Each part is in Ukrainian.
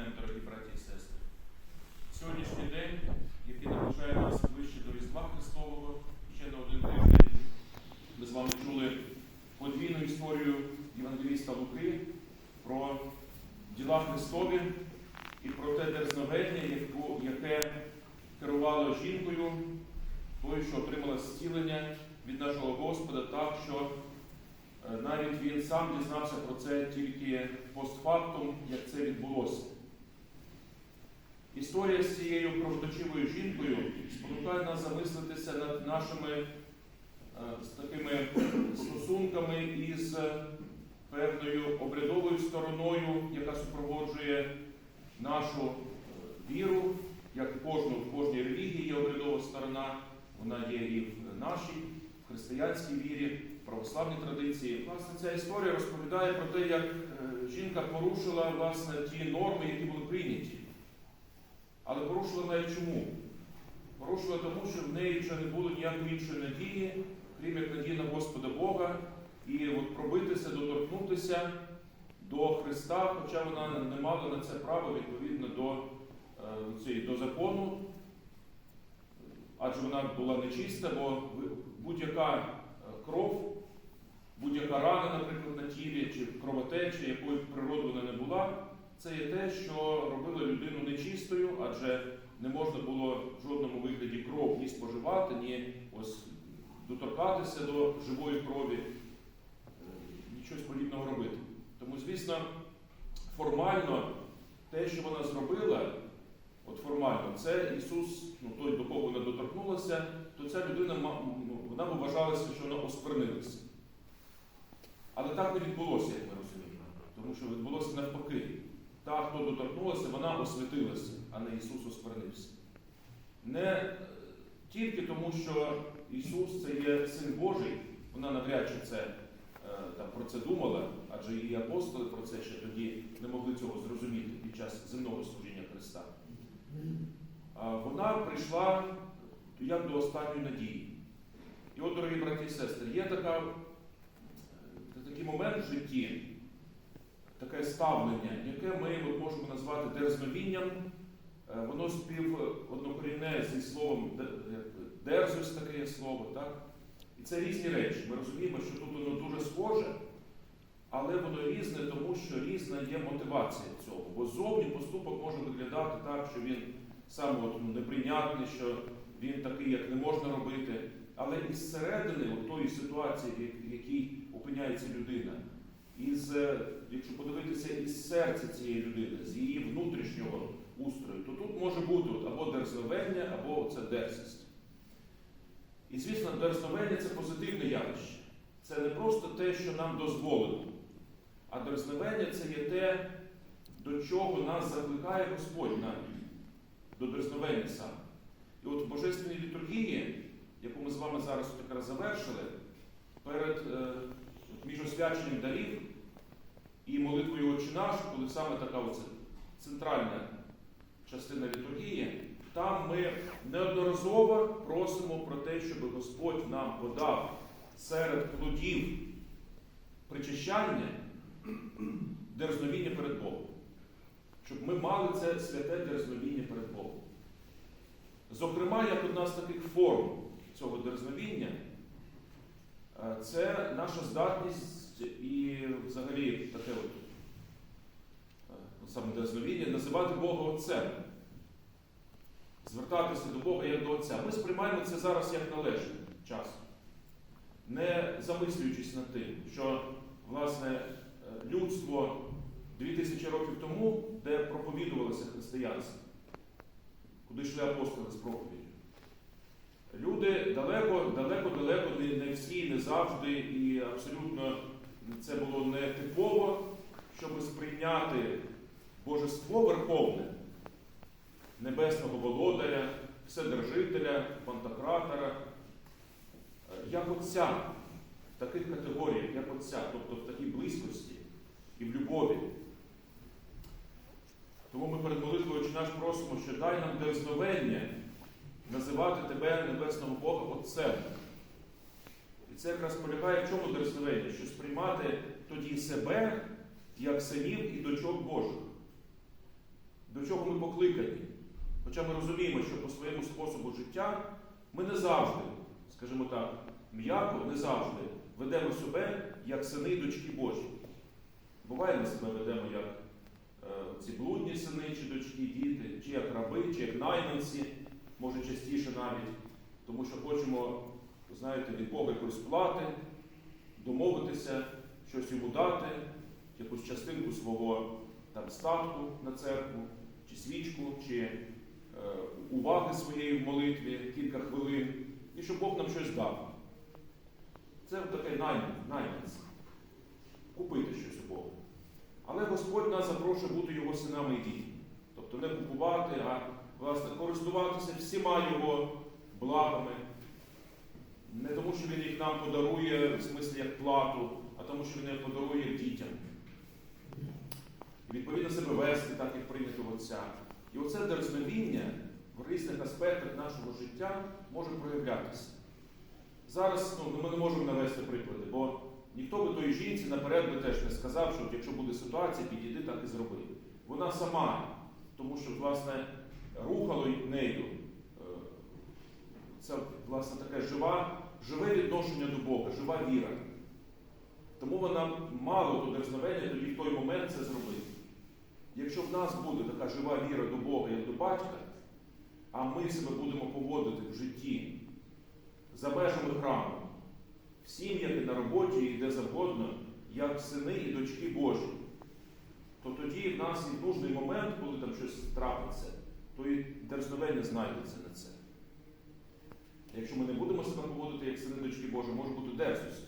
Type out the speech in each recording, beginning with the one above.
днем, дорогі браті і сестри. Сьогоднішній день, який наближає нас ближче до Різдва Христового, ще на один тиждень, ми з вами чули подвійну історію Євангеліста Луки про діла Христові і про те дерзновення, яке керувало жінкою, тою, що отримала зцілення від нашого Господа, так що Е, Навіть він сам дізнався про це тільки постфактум, як це відбулося. Історія з цією правдочивою жінкою спонукає нас замислитися над нашими е, такими стосунками із певною обрядовою стороною, яка супроводжує нашу е, віру, як в кожну, в кожній релігії є обрядова сторона, вона є і в нашій, в християнській вірі православні традиції. Власне, ця історія розповідає про те, як е, жінка порушила власне ті норми, які були прийняті. Але порушила навіть чому? Порушила тому, що в неї вже не було ніякої іншої надії, крім як надії на Господа Бога, і от пробитися, доторкнутися до Христа, хоча вона не мала на це право відповідно до, е, до закону, адже вона була нечиста, бо будь-яка е, кров, будь-яка рана, наприклад, на тілі, чи кровотеча, якою б вона не була, це є те, що робило людину нечистою, адже не можна було в жодному вигляді кров ні споживати, ні ось доторкатися до живої крові, е, нічого подібного робити. Тому, звісно, формально те, що вона зробила, от формально, це Ісус, ну той, до кого вона доторкнулася, то ця людина ну, вона б вважалася, що вона осквернилася. Але так не відбулося, як ми розуміємо. Тому що відбулося навпаки. Та, хто доторкнулася, вона освятилася, а не Ісус осквернився. Не е, тільки тому, що Ісус це є Син Божий, вона навряд чи це е, там, про це думала, адже і апостоли про це ще тоді не могли цього зрозуміти під час земного служіння Христа. Вона прийшла як до останньої надії. І от, дорогі браті і сестри, є така, е, такий момент в житті, таке ставлення, яке ми можемо назвати дерзновінням. Е, Воно спів однокорінне зі словом де- дерзость, таке є слово, так? І це різні речі. Ми розуміємо, що тут воно дуже схоже, але воно різне, тому що різна є мотивація цього. Бо зовні поступок може виглядати так, що він саме от, ну, неприйнятний, що він такий, як не можна робити. Але із середини от тої ситуації, в якій опиняється людина, із, е, якщо подивитися із серця цієї людини, з її внутрішнього устрою, то тут може бути от або дерзновення, або це дерзість. І, звісно, дерзновення це позитивне явище. Це не просто те, що нам дозволено, а дерзновення це є те, до чого нас закликає Господь навіть, до дерзновення саме. І от в Божественній літургії, яку ми з вами зараз якраз завершили, перед е, між освяченням дарів і молитвою «Отче наш», коли саме така оце центральна частина літургії, там ми неодноразово просимо про те, щоб Господь нам подав серед плодів причащання дерзновіння перед Богом. Щоб ми мали це святе дерзновіння перед Богом. Зокрема, як одна з таких форм цього дерзновіння, це наша здатність і взагалі таке от е, саме дерзновіння називати Бога Отцем. Звертатися до Бога як до Отця. Ми сприймаємо це зараз як належне часом, не замислюючись над тим, що власне е, людство 2000 років тому, де проповідувалося християнство, куди йшли апостоли з проповіддю. Люди далеко, далеко, далеко, не всі, не завжди, і абсолютно це було не типово, щоб сприйняти божество верховне, небесного володаря, вседержителя, пантократора, е, як отця, в таких категоріях, як отця, тобто в такій близькості і в любові. Тому ми перед молитвою наш просимо, що дай нам дерзновення називати тебе, Небесного Бога, Отцем. Це якраз полягає в чому дерзновення, що сприймати тоді себе як синів і дочок Божих. до чого ми покликані. Хоча ми розуміємо, що по своєму способу життя ми не завжди, скажімо так, м'яко, не завжди ведемо себе як сини і дочки Божі. Буває, ми себе ведемо як е, ці блудні сини чи дочки, діти, чи як раби, чи як найманці, може частіше навіть, тому що хочемо, знаєте, від Бога якоїсь плати, домовитися, щось йому дати, якусь частинку свого там, статку на церкву, чи свічку, чи е, уваги своєї в молитві кілька хвилин, і щоб Бог нам щось дав. Це таке найманці. Купити щось у Бога. Але Господь нас запрошує бути його синами і дітьми. Тобто не купувати, а власне користуватися всіма його благами. Він їх нам подарує в смислі як плату, а тому, що він їх подарує дітям. І відповідно себе вести, так як прийнято Отця. І оце дерзновіння в різних аспектах нашого життя може проявлятися. Зараз ну, ми не можемо навести приклади, бо ніхто би тої жінці наперед би теж не сказав, що якщо буде ситуація, підійди, так і зроби. Вона сама, тому що, власне, рухало нею. е, Це, власне, таке жива, живе відношення до Бога, жива віра. Тому вона мало то дерзновення тоді в той момент це зробити. Якщо в нас буде така жива віра до Бога, як до батька, а ми себе будемо поводити в житті за межами храму, в сім'ях і на роботі, і де завгодно, як сини і дочки Божі, то тоді в нас і нужний момент, коли там щось трапиться, то і дерзновення знайдеться на це. Якщо ми не будемо поводити як сини дочки Божі, може бути дерзость,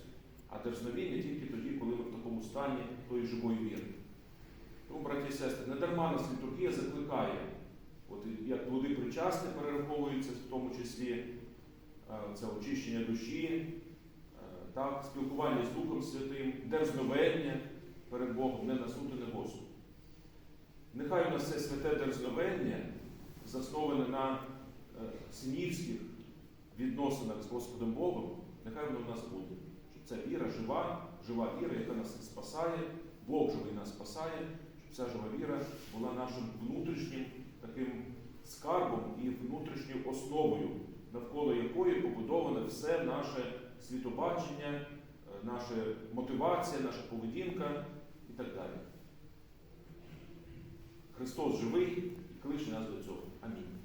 а дерзновіння тільки тоді, коли ми в такому стані тої живої віри. Тому, браті і сестри, не дарма нас літургія закликає, от як плоди причасти перераховуються, в тому числі е, це очищення душі, е, так, спілкування з Духом Святим, дерзновення перед Богом, не на суд і не Господу. Нехай у нас це святе дерзновення засноване на е, синівських відносинах з Господом Богом, нехай воно в нас буде. Щоб ця віра жива, жива віра, яка нас спасає, Бог живий нас спасає, щоб ця жива віра була нашим внутрішнім таким скарбом і внутрішньою основою, навколо якої побудоване все наше світобачення, е, наша мотивація, наша поведінка і так далі. Христос живий і кличе нас до цього. Амінь.